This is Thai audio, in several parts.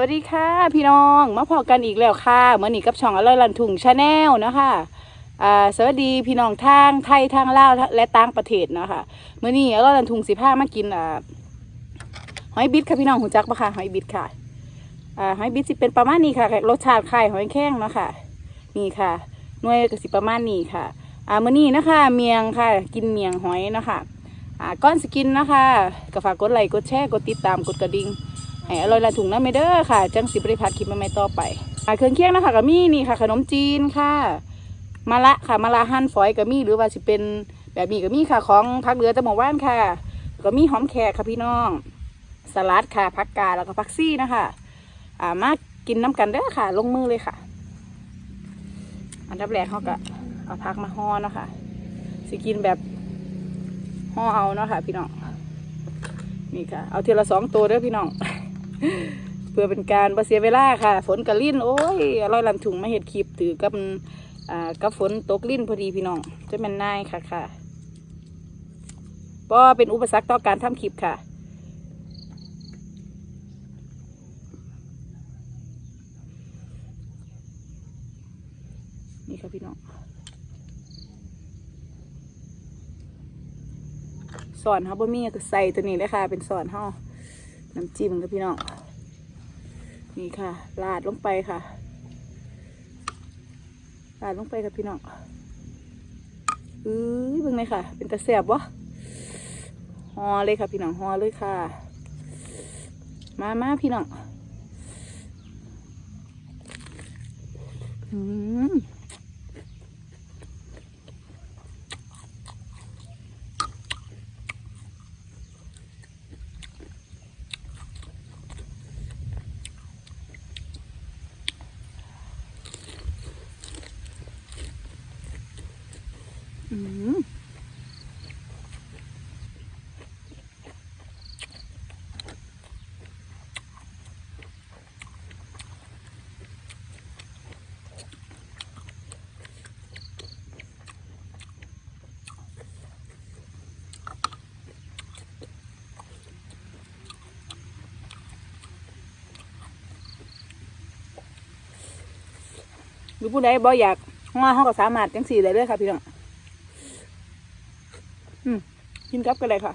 วัสดีค่ะ พี่น้องมาพอกันอีกแล้วค่ะเมื่อนี้กับช่องอร่อยลันถุงชาแนลนะคะอ่าสวัสดีพี่น้องทางไทยทางลาวและต่างประเทศนะคะเมื่อนี้อร่อยลันถุงสิพามากินอ่าหอยบิดค่ะพี่น้องหูจักปะคะหอยบิดค่ะอ่าหอยบิดสิเป็นประมาณนี้ค่ะรสชาติคล้ายหอยแข้งนะค่ะนี่ค่ะหน่วยก็สิประมาณนี้ค่ะอ่ามื่อนี้นะคะ เมียงค่ะ กินเมียงหอยนะคะอ่าก้อนสกินนะคะก็ฝากกดไลค์กดแชร์กดติดตามกดกระดิ่ง ให้อร่อยละถุงน้ำเมเดอร์ค่ะ จังสิบริพัดคลิปใหม่ๆต่อไปอ่าเครื่องเคียงนะคะก็มีนี่ค่ะ ขนมจีนค่ะมะละค่ะมะละหั่นฝอยก็มีหรือว่าสิเป็นแบบนี้ก็มีค่ะของพักเรือตะหมกว่านค่ะ ก็มีหอมแขกค่ะพี่น้อง สลัดค่ะผักกาแล้วก็ผักซี่นะคะ อ่ามากินน้ำกันเด้อค่ะ ลงมือเลยค่ะ อันดับแรกเขาก็เอาผักมาห่อเนาะค่ะสิกินแบบห่อเอาเนาะค่ะ พี่น้องนี่ค่ะ เอาเทละสองตัวเด้อพี่น้อง เพื่อเป็นการบ่เสียเวลาค่ะ ฝนกระลิ่นโอ้ยอร่อยลำถุงมาเห็ดคลิปถือกับอ่ากับฝนตกลิ่นพอดีพี่น้องจะเป็นนายค่ะค่ะก็เป็นอุปสรรคต่อการทำคลิปค่ะนี่ค่ะพี่น้องสอนเขาบ่มีก็ใส่ตัวนี้เลยค่ะ เป็นสอนเขา น้ำจิ้มค่ะพี่น้อง นี่ค่ะ ลาดลงไปค่ะ ลาดลงไปค่ะพี่น้องอ้ยเบิ่งเลยค่ะ เป็นตะแสบวะฮอเลยค่ะ พี่น้องฮอเลยค่ะ มามาพี่น้องอืมอืมห รือผู้ใดบ่อยากงอเขาก็สามารถจังสี่ได้เลยค่ะ พี่น้องอืมกินกับกันเลยค่ะ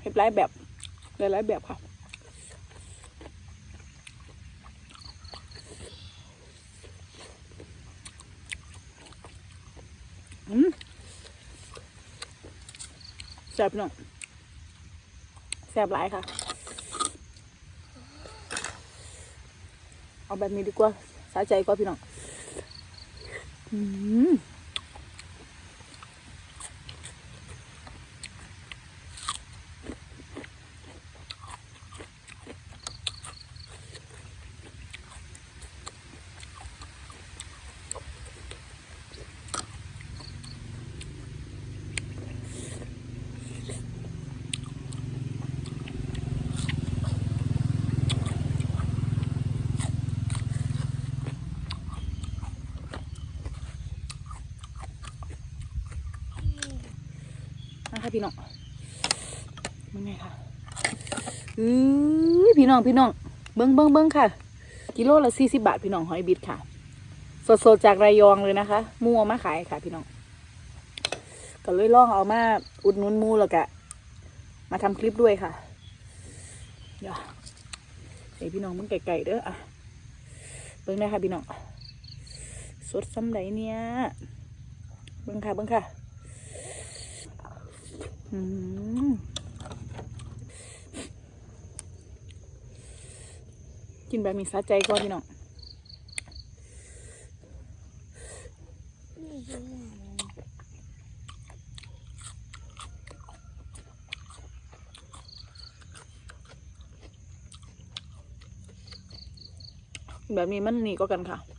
เห็ดหลายแบบหลายแบบค่ะอืมแซ่บพี่น้องแซ่บหลายค่ะ เอาแบบนี้ดีกว่าสาใจกว่าพี่น้อง อื คะพี่น้องมันไงค่ะอือพี่น้องพี่น้อง เบิ้งเบิ้งเบิ้งค่ะ กิโลละสี่สิบาทพี่น้องหอยบิดค่ะ สดๆจากระยองเลยนะคะมูเอามาขายค่ะพี่น้องก็เลยล่องเอามาอุดนุนมูแล้วก็มาทำคลิปด้วยค่ะ เดี๋ยวให้พี่น้องมึงไก่ๆเด้ออะเบิ้งได้ค่ะพี่น้องสดซ้ำไหนเนี่ยเบิ้งค่ะเบิ้งค่ะ กินแบบมีสาใจก่อนพี่น้องแบบนี้มันนี่ก็กันค่ะ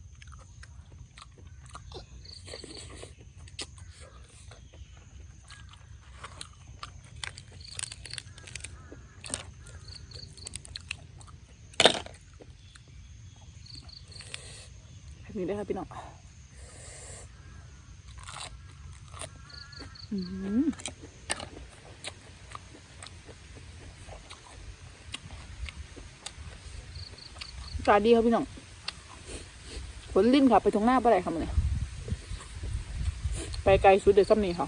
นี้เลยค่ะพี่น้องอืมากาดีครับพี่น้องฝนลิ้นค่ะ ไปตรงหน้าไปไหนค่ะมันเนี่ยไปไกลสุดเดี๋ยวซ้ำนี้ค่ะ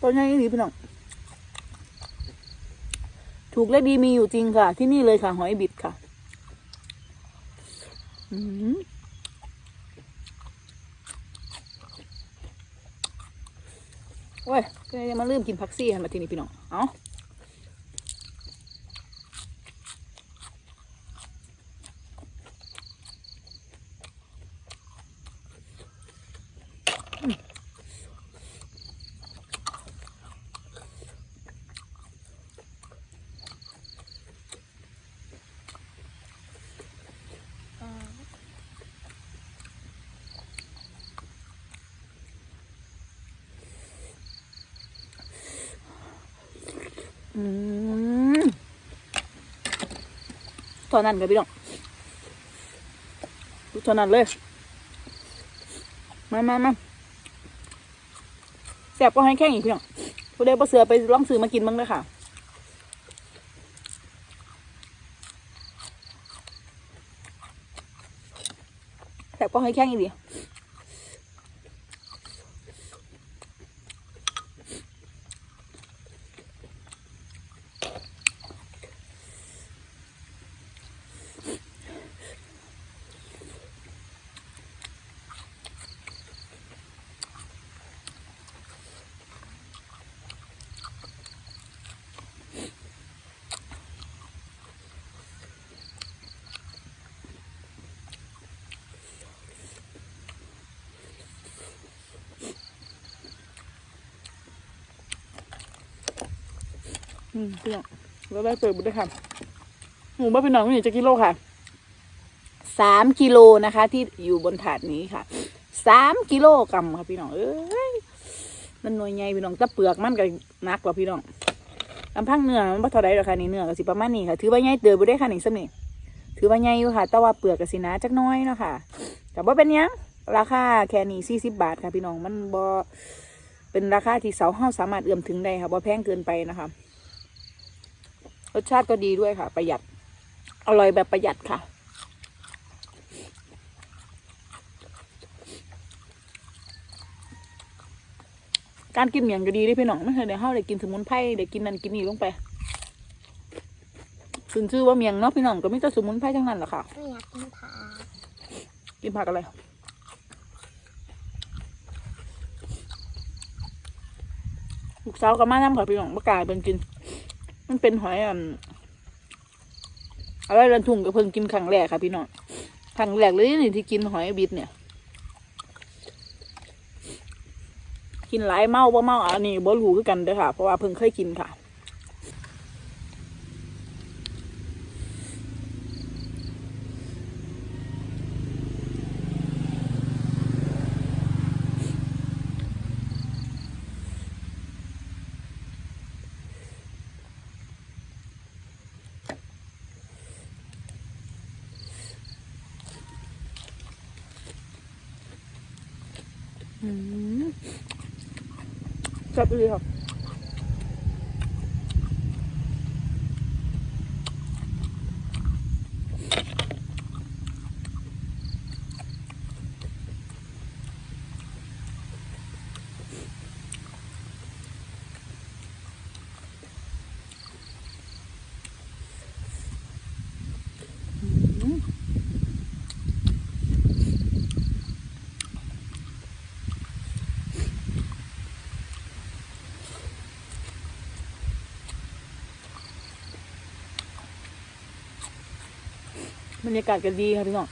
ตัวใหญ่ดีพี่น้อง ถูกและดีมีอยู่จริงค่ะ ที่นี่เลยค่ะ หอยบิดค่ะอืมโอ้ยก็ยังมาลืมกินพักซี่กันมาทีนี้พี่น้อง เอาอื ตอนนั้นกับพี่น้องตอนนั้นเลย มามามาแสบก็ให้แข้งอีกพี่น้องผู้ใดบ่เสือไปลองซื้อมากินบ้างเลยค่ะแสบก็ให้แข้งอีกดิ อืมพี่น้องแล้วได้เปิดบุญด้วยค่ะหมูบ้าพี่น้องนี่จะกิโลค่ะสามกิโลนะคะ ที่อยู่บนถาดนี้ค่ะสามกิโลกรัมค่ะพี่น้องเอ้ยมันหน่วยใหญ่พี่น้องแตะเปลือกมันก็หนักกว่าพี่น้องลำพังเนื้อมันบ่เท่าไรหรอกค่ะนี่เนื้อก็สิประมาณนี้ค่ะ ถือว่าใหญ่เติบบุได้ค่ะนี่สมิถือว่าใหญ่อยู่ค่ะ แต่ว่าเปลือกก็สิหนาจักหน้อยเนาะค่ะแต่ว่าเป็นหยังราคาแค่นี้สี่สิบบาทค่ะพี่น้องมันบ่เป็นราคาที่เสาเฮาสามารถเอื้อมถึงได้ค่ะบ่แพงเกินไปนะคะ รสชาติก็ดีด้วยค่ะ ประหยัด อร่อยแบบประหยัดค่ะ การกินเมียงก็ดีด้วยพี่น้องไม่เคยได้เฮาได้กินสมุนไพรได้กินนั่นกินนี่ลงไปซึ่งชื่อว่าเมียงเนาะพี่น้องก็มีแต่สมุนไพรทั้งนั้นแหละค่ะไม่อยากกินผักกินผักอะไรลูกสาวกับมาน้ำค่ะพี่น้องประกล้าศเป็นกิน มันเป็นหอยอะอะไรรันทุ่งกับเพิ่งกินครั้งแรกค่ะพี่น้องครั้งแรกเลยนี่ที่กินหอยบิดเนี่ย กินหลายเมาบ่เมาอันนี้บ่รู้คือกันเด้อค่ะ เพราะว่าเพิ่งเคยกินค่ะ จับเลยครับอืม บรรยากาศก็ดีค่ะพี่น้อง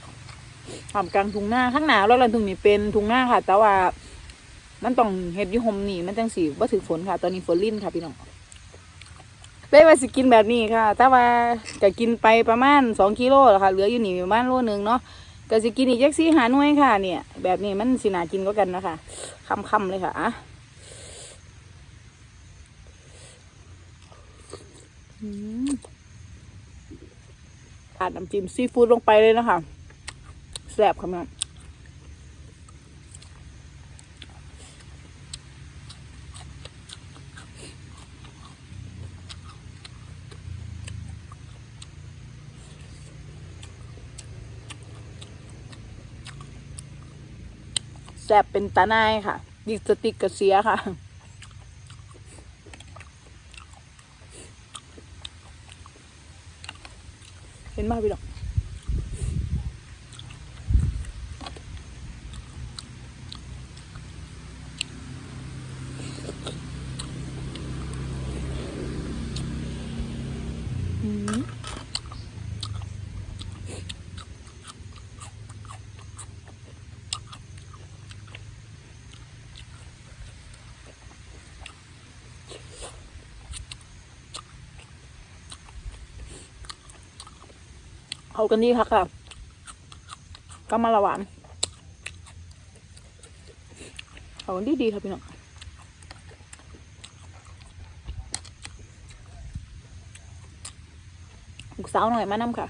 ทำกลางทุ่งนาข้างหนาวแล้วลันทุ่งนี่เป็นทุ่งนาค่ะ แต่ว่า มันต้องเฮ็ดยี่หมนี่มันจังสีว่าถือฝนค่ะ ตอนนี้ฝนลิ่นค่ะพี่น้องได้ว่าสิกินแบบนี้ค่ะ แต่ว่าก็กินไปประมาณสองกิโลแล้วค่ะ เหลืออยู่นี่ประมาณโลหนึ่งเนาะก็สิกินอีกจักซี่หาหน่วยค่ะ เนี่ย แบบนี้มันสินากินก็กันนะคะคำๆเลยค่ะอะอืม อาดน้ำจิ้มซีฟู้ดลงไปเลยนะคะแซบค่ะมันแซบเป็นตาไนค่ะ ดิสติกกระเสียค่ะ เห็นมากพี่ดอกอืม เอากันดีค่ะค่ะก็มาละหวานเอากันดีดีๆค่ะพี่น้องลูกสาวหน่อยมานำค่ะ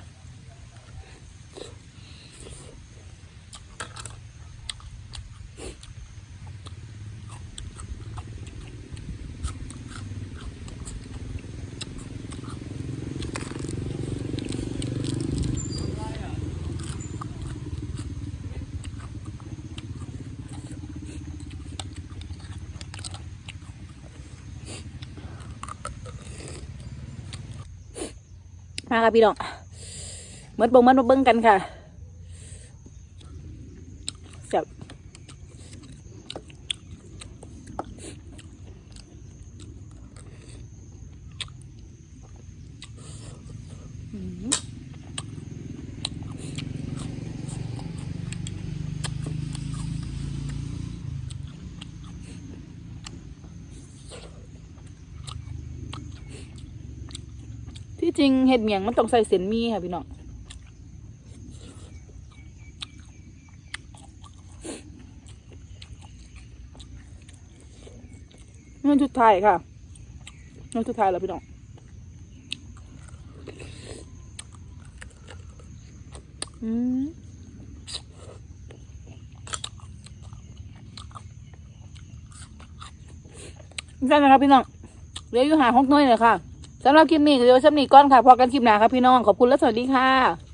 มาค่ะพี่น้องเมื่อบงเมื่อเบิ้งกันค่ะแซ่บอืม ริงเห็ดเมียงมันต้องใส่เส้นมีค่ะพี่น้องนั่นชุดไทยค่ะนั่นชุดไทยแล้วพี่น้องอืมนั่นนะครับพี่น้องเหลืออยู่หาหกหน้อยเลยค่ะ สำหรับคลิปนี้ก็เดี๋ยวสำนีก้อนค่ะพอกันคลิปหน้าครับพี่น้องขอบคุณและสวัสดีค่ะ